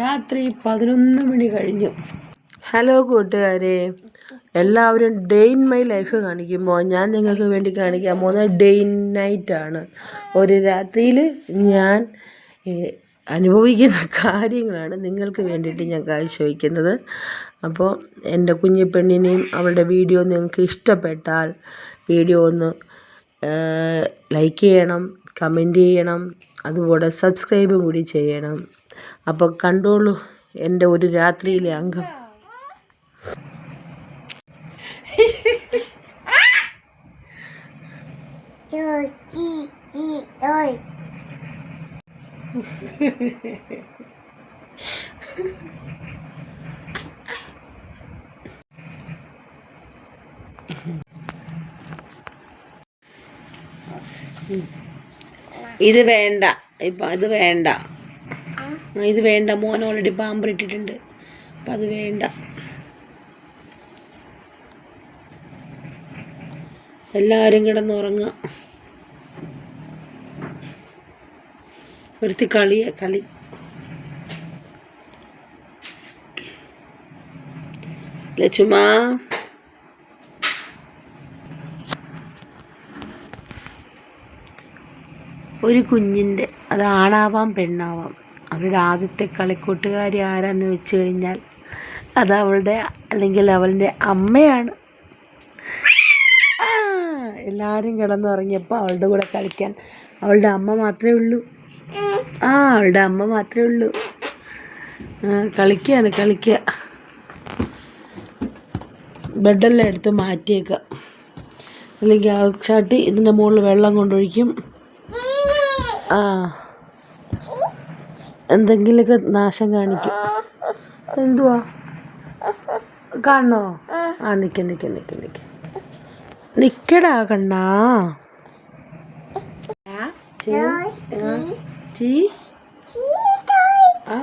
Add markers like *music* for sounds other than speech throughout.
രാത്രി പതിനൊന്ന് മണി കഴിഞ്ഞു. ഹലോ കൂട്ടുകാരെ. എല്ലാവരും ഡേ ഇൻ മൈ ലൈഫ് കാണിക്കുമ്പോൾ ഞാൻ നിങ്ങൾക്ക് വേണ്ടി കാണിക്കാൻ പോകുന്നത് ഡേ ഇൻ നൈറ്റ് ആണ്. ഒരു രാത്രിയിൽ ഞാൻ അനുഭവിക്കുന്ന *laughs* കാര്യങ്ങളാണ് നിങ്ങൾക്ക് വേണ്ടിയിട്ട് ഞാൻ കാഴ്ചവെക്കുന്നത്. അപ്പോൾ എന്റെ കുഞ്ഞു പെണ്ണിനെയും അവളുടെ വീഡിയോ നിങ്ങൾക്ക് ഇഷ്ടപ്പെട്ടാൽ വീഡിയോ ഒന്ന് ലൈക്ക് ചെയ്യണം കമന്റ് ചെയ്യണം അതുപോലെ സബ്സ്ക്രൈബും കൂടി ചെയ്യണം. അപ്പോൾ കണ്ടോളൂ എന്റെ ഒരു രാത്രിയിലെ അംഗം. ഇത് വേണ്ട. ഇപ്പം ഇത് വേണ്ട. ഇത് വേണ്ട. മോൻ ഓൾറെഡി പാമ്പർ ഇട്ടിട്ടുണ്ട്. അപ്പം അത് വേണ്ട. എല്ലാവരും കിടന്നുറങ്ങുക. ഒരുത്തി കളിയ കളി. ലച്ചുമാ ഒരു കുഞ്ഞിന്റെ അത് ആണാവാം പെണ്ണാവാം. അവരുടെ ആദ്യത്തെ കളിക്കൂട്ടുകാരി ആരാന്ന് വെച്ച് കഴിഞ്ഞാൽ അത് അവളുടെ അല്ലെങ്കിൽ അവളുടെ അമ്മയാണ്. എല്ലാവരും കിടന്നുറങ്ങിയപ്പോൾ അവളുടെ കൂടെ കളിക്കാൻ അവളുടെ അമ്മ മാത്രമേ ഉള്ളൂ. ആ അവളുടെ അമ്മ മാത്രമേ ഉള്ളൂ. കളിക്കുകയാണ് കളിക്കുക ബെഡെല്ലാം എടുത്ത് മാറ്റിയേക്കുക അല്ലെങ്കിൽ ആ ചാട്ടി ഇതിന്റെ മുകളിൽ വെള്ളം കൊണ്ടൊഴിക്കും. ആ. എന്തെങ്കിലുമൊക്കെ നാശം കാണിക്കും. എന്തുവാ? കാണണോ? ആ നിൽക്ക നിൽക്ക നിൽക്ക നിൽക്ക നിക്കടാ കണ്ണാ. ചീ, ആ,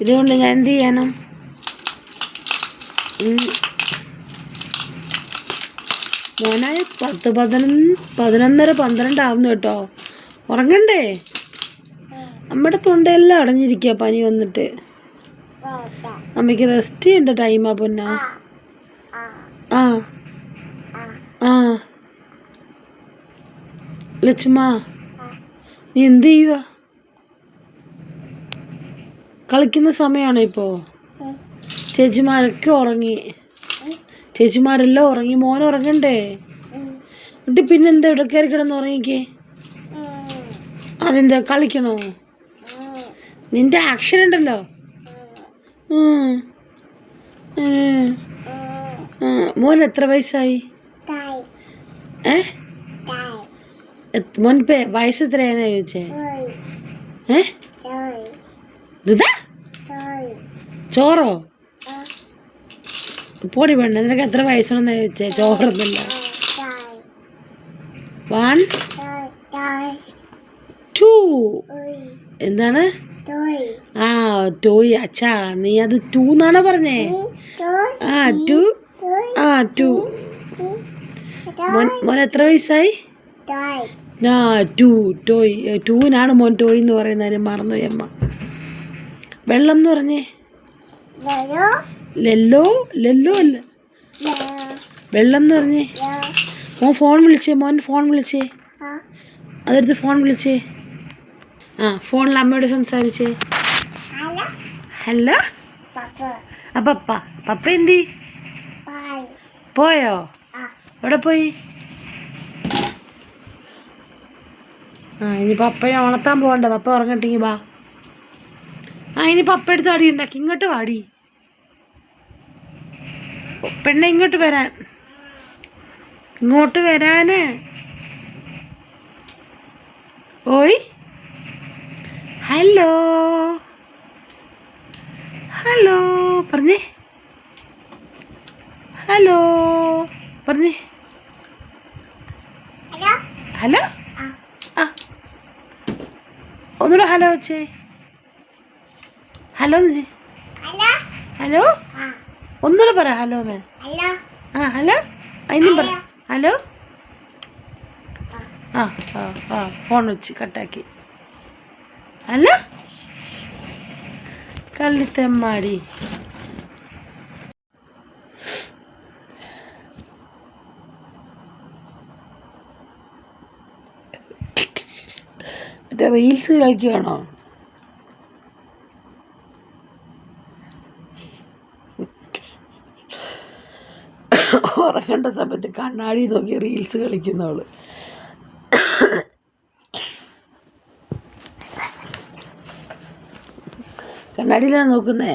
ഇതുകൊണ്ട് ഞാൻ എന്ത് ചെയ്യണം മോനായ മോനെ പത്ത് പതിനൊന്ന് പതിനൊന്നര പന്ത്രണ്ടാവുന്നു കേട്ടോ. ഉറങ്ങണ്ടേ? നമ്മുടെ തൊണ്ടയെല്ലാം അടഞ്ഞിരിക്കുക പനി വന്നിട്ട്. അമ്മയ്ക്ക് റെസ്റ്റ് ചെയ്യേണ്ട ടൈമാ പൊന്ന ആ ആ ലച്ചുമ്മ നീ എന്ത് ചെയ്യുക കളിക്കുന്ന സമയമാണോ ഇപ്പോ? ചേച്ചിമാരൊക്കെ ഉറങ്ങി. ചേച്ചിമാരെല്ലാം ഉറങ്ങി. മോൻ ഉറങ്ങണ്ടേ? എന്നിട്ട് പിന്നെന്താ ഇവിടെ കയറി കിടന്ന് ഉറങ്ങിക്കേ? അതെന്താ കളിക്കണോ? നിന്റെ ആക്ഷൻ ഉണ്ടല്ലോ. മോൻ എത്ര വയസ്സായി? ഏ? എത്- വയസ്സ് എത്രയാണെന്നാ ചോദിച്ചേ? ഏ? ഇതാ ചോറോ? പോടി വേണ്ട നിനക്ക് എത്ര വയസ്സുണ്ടെന്നാ ചോദിച്ചേ? ചോറൊന്നുമില്ല വൺ. ടു. എന്താണ്? ആ ടോയ്. അച്ഛാ നീ അത് ടു എന്നാണോ പറഞ്ഞേ? ആ ടു. ആ ടു. മോൻ മോൻ എത്ര വയസ്സായി? ആ ടു ടോയ് ടൂവിനാണ് മോൻ ടോയ് എന്ന് പറയുന്നതിന് മറന്നു അമ്മ. വെള്ളം എന്ന് പറഞ്ഞേ? ലെല്ലോ ലെല്ലോ അല്ല. വെള്ളം എന്ന് പറഞ്ഞേ? മോൻ ഫോൺ വിളിച്ചേ മോൻ ഫോൺ വിളിച്ചേ. അതെടുത്ത് ഫോൺ വിളിച്ചേ. ആ ഫോണിൽ അമ്മയോട് സംസാരിച്ചേ. ഹലോ? ആ പപ്പ. പപ്പ എന്തി? പോയോ. എവിടെ പോയി? ആ ഇനി പപ്പയെ ഉണർത്താൻ പോകണ്ട പപ്പ ഉറങ്ങട്ടെങ്കിൽ വാ. ആ ഇനി പപ്പ എടുത്ത് അടി ഉണ്ടാക്കി ഇങ്ങോട്ട് വാടി പെണ്ണെ ഇങ്ങോട്ട് വരാൻ. ഇങ്ങോട്ട് വരാന്. ഓയ്. ഹലോ. ഹലോ. പറഞ്ഞേ. ഹലോ. പറഞ്ഞേ. ഹലോ. ഒന്നുകൂടെ ഹലോ വെച്ചേ ഹലോ എന്ന് ഹലോ? ഒന്നുകൂടെ പറ ഹലോ എന്ന്. ആ ഹലോ? അതിനും പറ. ഹലോ? ആ ആ ആ ഫോൺ വെച്ച് കട്ടാക്കി. ഹലോ? കള്ളിത്തെമ്മാടി. റീൽസ് കളിക്കുകയാണോ ഉറങ്ങേണ്ട സമയത്ത് കണ്ണാടി നോക്കി റീൽസ് കളിക്കുന്നവൾ. കണ്ണാടിയിലാണ് നോക്കുന്നേ?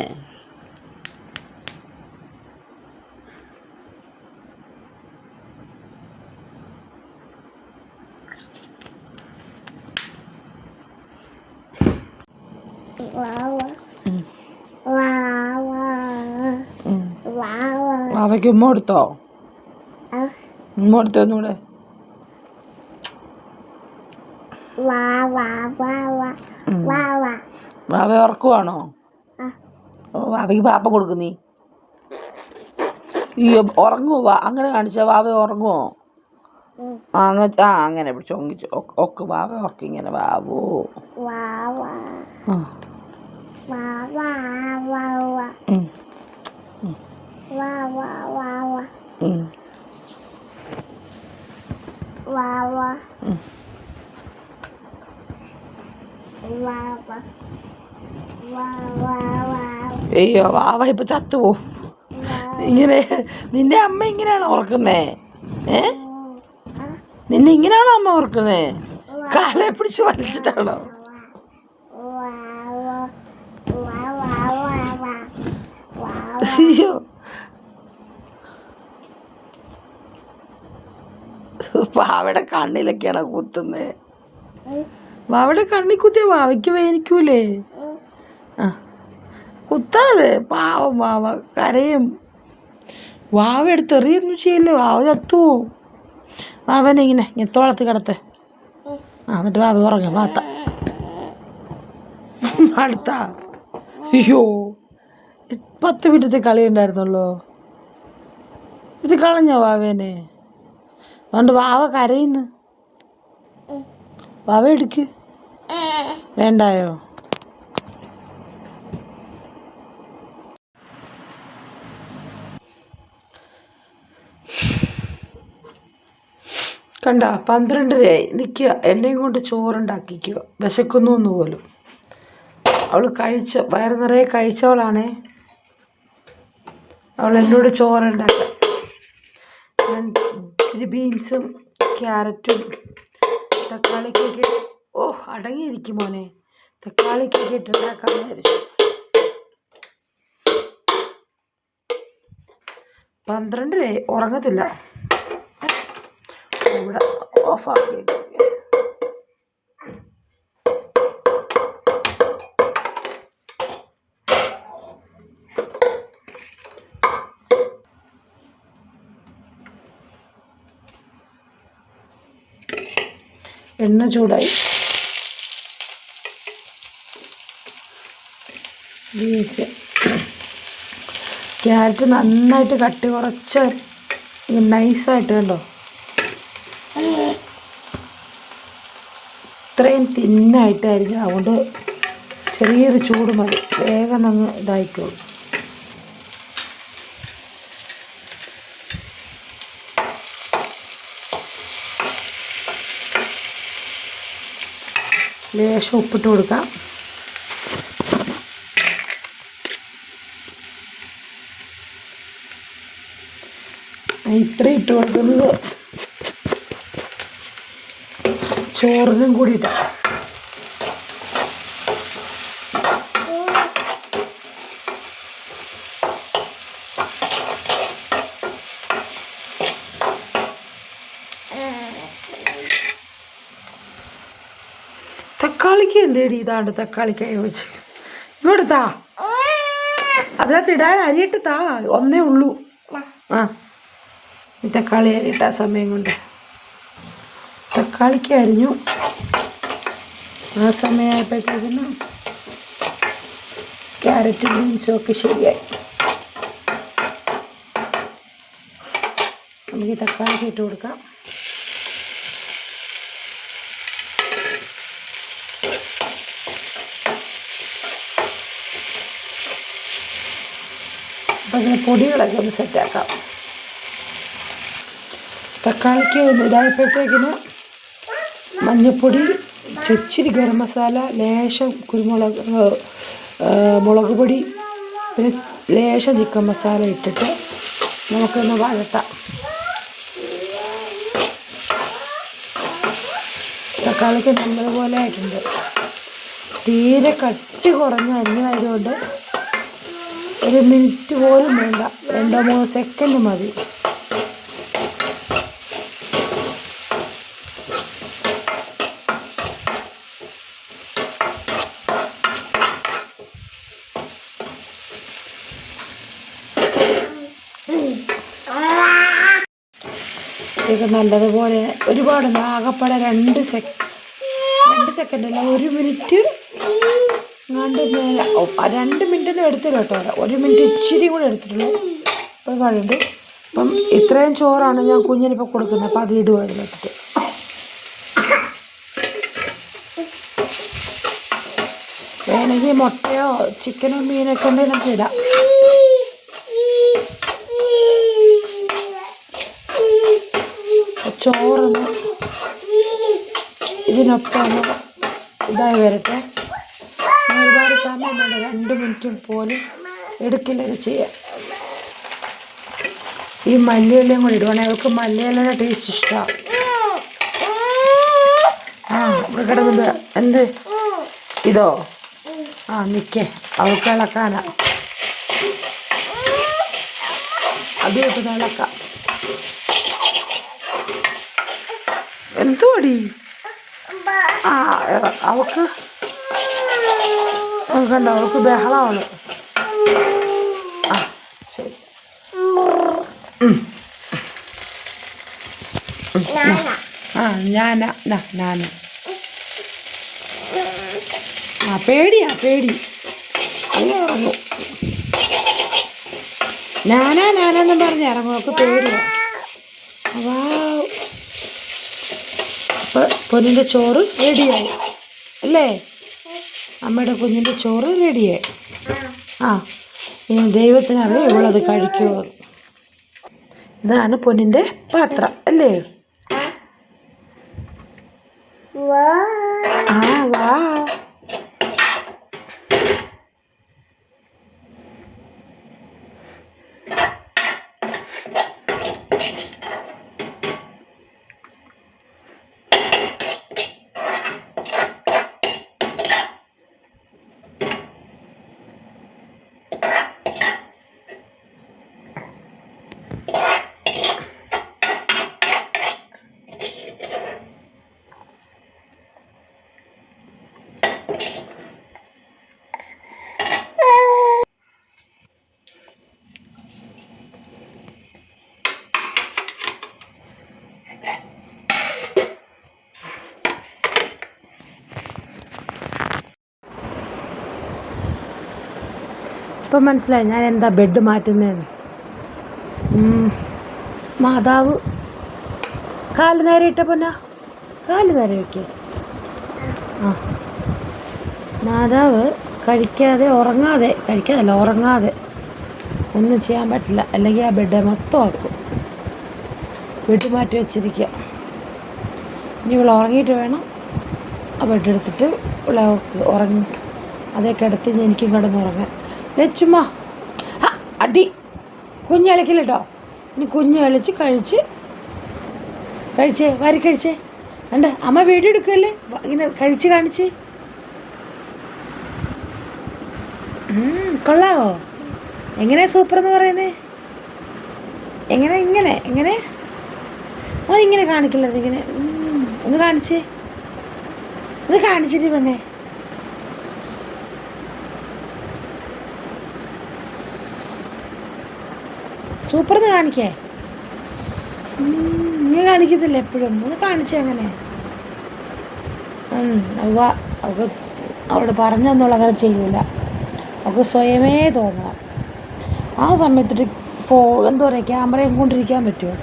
അവയ്ക്ക് ഉമ്മ കൊടുത്തോ ഉമ്മ കൊടുത്തോ ഒന്നുകൂടെ വാവ ഉറക്കുവാണോ ഓ വാവയ്ക്ക് പാപ്പ കൊടുക്കുന്നീ. അയ്യോ ഉറങ്ങുമോ വാ അങ്ങനെ കാണിച്ചാ വാവ ഉറങ്ങുമോ ആ അങ്ങ ആ അങ്ങനെ പിടിച്ചു ഒങ്ങിച്ചു ഒക്കെ വാവ ഉറക്കി ഇങ്ങനെ വാവോ ഉം, ഉം, ഉം. അയ്യോ വാവ ഇപ്പൊ ചത്തുപോവും ഇങ്ങനെ നിന്റെ അമ്മ ഇങ്ങനെയാണോ ഓർക്കുന്നേ ഏ? നിന്നെ ഇങ്ങനെയാണോ അമ്മ ഓർക്കുന്നേ കാലെ പിടിച്ച് വലിച്ചിട്ടാണോ? അയ്യോ. വാവയുടെ കണ്ണിലൊക്കെയാണ് കുത്തുന്നത് വാവയുടെ കണ്ണിൽ കുത്തിയ വാവയ്ക്ക് വേനിക്കൂലേ? ആ കുത്താതെ. പാവം വാവ കരയും. വാവ എടുത്ത് എറിയൊന്നും ചെയ്യില്ല. വാവ ചത്തുവോ വാവനെ ഇങ്ങനെ ഇങ്ങനെ കിടത്ത്. ആ എന്നിട്ട് വാവ ഉറങ്ങ. വാത്ത അടുത്ത. അയ്യോ. പത്ത് മിനിറ്റത്തെ കളി ഉണ്ടായിരുന്നുള്ളൂ ഇത് കളഞ്ഞോ വാവേനെ? അതുകൊണ്ട് വാവ കരയുന്നു. വാവ എടുക്ക്. വേണ്ടായോ? കണ്ട പന്ത്രണ്ടരയായി. നിൽക്കുക എന്നെയും കൊണ്ട് ചോറുണ്ടാക്കിക്കുക വിശക്കുന്നു എന്ന് പോലും. അവൾ കഴിച്ച വയറ് നിറയെ കഴിച്ചവളാണേ. അവൾ എന്നോട് ചോറുണ്ടാക്കാൻ ഞാൻ ഇത്തിരി ബീൻസും ക്യാരറ്റും തക്കാളിക്കൊക്കെ ഓ അടങ്ങിയിരിക്കും മോനെ. തക്കാളിക്കൊക്കെ ഇട്ടുണ്ടാക്കാൻ വിചാരിച്ചു. പന്ത്രണ്ടിലേ ഉറങ്ങത്തില്ല. ഇവിടെ ഓഫാക്കി എണ്ണ ചൂടായി. ക്യാരറ്റ് നന്നായിട്ട് കട്ടി കുറച്ച് നൈസായിട്ട് കണ്ടോ? ഇത്രയും തിന്നായിട്ടായിരിക്കും. അതുകൊണ്ട് ചെറിയൊരു ചൂട് മതി. വേഗം അങ്ങ് ഇതായിക്കോളും. ലേശം ഉപ്പിട്ട് കൊടുക്കാം. ഇത്രയും ഇട്ട് കൊടുക്കുന്നത് ചോറിനും കൂടിയിട്ടാണ് തക്കാളിക്ക് എന്തേടി ഇതാണ്ട് തക്കാളിക്കായി വെച്ച്? ഇങ്ങോട്ട് താ അതിനകത്ത് ഇടാൻ അരിയിട്ട് താ. ഒന്നേ ഉള്ളൂ. ആ. ഈ തക്കാളി അരിയിട്ട സമയം കൊണ്ട്. തക്കാളിക്ക് അരിഞ്ഞു. ആ സമയമായപ്പോഴത്തേക്കിന് ക്യാരറ്റും ബീൻസും ഒക്കെ ശരിയായി. നമുക്ക് ഈ തക്കാളിക്ക് ഇട്ട് കൊടുക്കാം. അതിന് പൊടികളൊക്കെ ഒന്ന് സെറ്റാക്കാം തക്കാളിക്ക് ഒന്ന് ഇതായപ്പോഴത്തേക്കിന് മഞ്ഞൾപ്പൊടി ചെച്ചിരി ഗരം മസാല ലേശം കുരുമുളക് മുളക് പൊടി പിന്നെ ലേശം ചിക്കൻ മസാല ഇട്ടിട്ട് നമുക്കൊന്ന് വഴട്ടാം. തക്കാളിക്ക് നല്ലതുപോലെ ആയിട്ടുണ്ട്. തീരെ കട്ടി കുറഞ്ഞ അരിഞ്ഞായതുകൊണ്ട് ഒരു മിനിറ്റ് പോലും വേണ്ട. രണ്ടോ മൂന്നോ സെക്കൻഡ് മതി. ഇത് നല്ലതുപോലെ ഒരുപാട് ആകപ്പാടെ രണ്ട് സെക്കൻഡ് രണ്ട് സെക്കൻഡ് അല്ല ഒരു മിനിറ്റ് രണ്ട് മിനിറ്റ് ഒന്നും മിനിറ്റൊന്നും എടുത്തില്ല കേട്ടോ. ഒരു മിനിറ്റ് ഇച്ചിരി കൂടെ എടുത്തിട്ടുള്ളൂ. അപ്പോൾ വഴുണ്ട് അപ്പം ഇത്രയും ചോറാണ് ഞാൻ കുഞ്ഞിനിപ്പോൾ കൊടുക്കുന്നത്. അപ്പോൾ അത് ഇടുവായിരുന്നു ഇട്ടിട്ട് വേണമെങ്കിൽ മുട്ടയോ ചിക്കനോ മീനൊക്കെ ഉണ്ടെങ്കിൽ നമുക്ക് ഇടാം. ചോറൊന്ന് ഇതിനൊപ്പം ഇതായി വരട്ടെ. ഒരുപാട് സമയം വേണ്ട. രണ്ട് മിനിറ്റും പോലും എടുക്കില്ല ചെയ്യാം ഈ മല്ലിയിലയും കൂടി ഇടുവാണെങ്കിൽ അവൾക്ക് മല്ലിയിലയുടെ ടേസ്റ്റ് ഇഷ്ടമാണ് ആ ഇവിടെ കിടന്നത് എന്ത്? ഇതോ? ആ നിൽക്കേ അവൾക്ക് ഇളക്കാനാ. അത് ഇട്ട് ഇളക്കാം. എന്തുവാടി ആ അവൾക്ക് കണ്ടോ അവൾക്ക് ബഹളമാണ് ആ ശരി. ആ ഞാനാ. ഞാന ആ പേടിയാ പേടി. അല്ലേ ഇറങ്ങും ഞാനാ ഞാനെന്നും പറഞ്ഞ് ഇറങ്ങും. അവൾക്ക് പേടിയാ. വാ. അപ്പോൾ പൊന്നിന്റെ ചോറ് റെഡിയായി അല്ലേ? അമ്മയുടെ കുഞ്ഞിന്റെ ചോറ് റെഡിയായി ആ ഇനി ദൈവത്തിനറിയാം ഇവളത് കഴിക്കുമോ ഇതാണ് പൊന്നിന്റെ പാത്രം അല്ലേ? ആ വാ ഇപ്പം മനസ്സിലായി ഞാൻ എന്താ ബെഡ് മാറ്റുന്നതെന്ന്. മാതാവ് കാൽ നേരെ ഇട്ട പൊന്നാ. കാൽ നേരെ വയ്ക്കുക ആ. മാതാവ് കഴിക്കാതെ ഉറങ്ങാതെ കഴിക്കാതല്ല ഉറങ്ങാതെ ഒന്നും ചെയ്യാൻ പറ്റില്ല. അല്ലെങ്കിൽ ആ ബെഡ് മൊത്തം ആക്കും. ബെഡ് മാറ്റി വെച്ചിരിക്കുക ഇനി ഇവിടെ ഉറങ്ങിയിട്ട് വേണം. ആ ബെഡ് എടുത്തിട്ട് ഇവിടെ ഉറങ്ങി. അതേ കിടത്തി എനിക്കും കിടന്നുറങ്ങാൻ ലച്ചുമ്മ അടി. കുഞ്ഞ് കളിക്കില്ല കേട്ടോ ഇനി കുഞ്ഞ് അളിച്ച് കഴിച്ച്. കഴിച്ചേ വാരി കഴിച്ചേ. അണ്ട അമ്മ വീഡിയോ എടുക്കല്ലേ ഇങ്ങനെ കഴിച്ച് കാണിച്ച്. കൊള്ളാവോ? എങ്ങനെ സൂപ്പർ എന്ന് പറയുന്നേ? എങ്ങനെ ഇങ്ങനെ എങ്ങനെ? ഓൻ ഇങ്ങനെ. കാണിക്കില്ല ഇങ്ങനെ ഒന്ന് കാണിച്ചേ. ഒന്ന് കാണിച്ചിട്ട് പെണ്ണേ. സൂപ്പർ എന്ന് കാണിക്കേ നീ കാണിക്കത്തില്ല എപ്പോഴും. ഒന്ന് കാണിച്ചേ അങ്ങനെ. അവ അവൾക്ക് അവിടെ പറഞ്ഞെന്നുള്ള അങ്ങനെ ചെയ്യൂല. അവൾക്ക് സ്വയമേ തോന്നണം. ആ സമയത്തൊരു ഫോ എന്താ പറയുക ക്യാമറയും കൊണ്ടിരിക്കാൻ പറ്റുമോ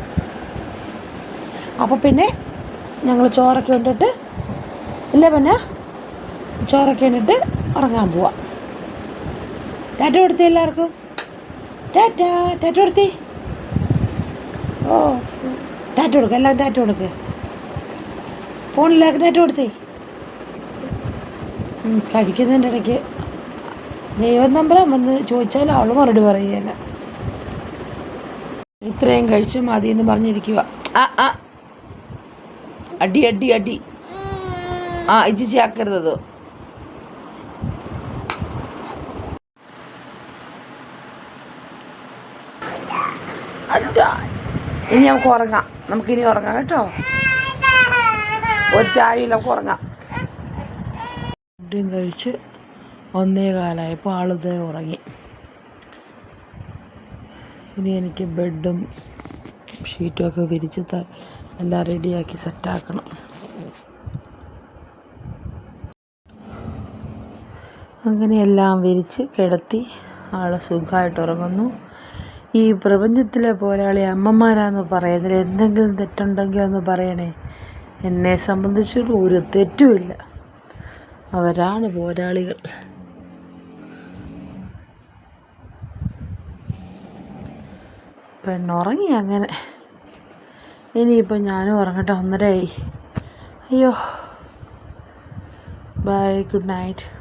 അപ്പോൾ പിന്നെ ഞങ്ങൾ ചോറൊക്കെ കണ്ടിട്ട് ഇല്ല പിന്നെ? ചോറൊക്കെ കണ്ടിട്ട് ഉറങ്ങാൻ പോവാം. ടാറ്റ കൊടുത്തേ എല്ലാവർക്കും. ടാറ്റ ടാറ്റ കൊടുത്തി ഓ ടാറ്റ കൊടുക്കുക എല്ലാം ടാറ്റ കൊടുക്കുക ഫോണിലേക്ക് ടാറ്റ കൊടുത്തി കഴിക്കുന്നതിന്റെ ഇടയ്ക്ക് ദൈവം നമ്പരം വന്ന് ചോദിച്ചാൽ അവൾ മറുപടി പറയുകയില്ല. ഇത്രയും കഴിച്ച് മതി എന്ന് പറഞ്ഞിരിക്കുക. ആ ആ. അടി അടി അടി. ആ ഇജിച്ചി ആക്കരുത് ഇനി നമുക്ക് ഉറങ്ങാം. നമുക്കിനി ഉറങ്ങാം കേട്ടോ. ഒറ്റായില്ല നമുക്ക് ഉറങ്ങാം. ഫുഡും കഴിച്ച് ഒന്നേ കാലമായപ്പോൾ ആളുതേ ഉറങ്ങി. ഇനി എനിക്ക് ബെഡും ഷീറ്റും ഒക്കെ വിരിച്ച് എല്ലാം റെഡിയാക്കി സെറ്റാക്കണം. അങ്ങനെ എല്ലാം വിരിച്ച് കിടത്തി ആൾ സുഖമായിട്ട് ഉറങ്ങുന്നു. ഈ പ്രപഞ്ചത്തിലെ പോരാളി അമ്മമാരാന്ന് പറയുന്നതിൽ എന്തെങ്കിലും തെറ്റുണ്ടെങ്കിൽ ഒന്ന് പറയണേ. എന്നെ സംബന്ധിച്ച് ഒരു തെറ്റുമില്ല. അവരാണ് പോരാളികൾ. പെണ്ണുറങ്ങി അങ്ങനെ. ഇനിയിപ്പോൾ ഞാനും ഉറങ്ങട്ടെ ഒന്നരയായി. അയ്യോ. Bye good night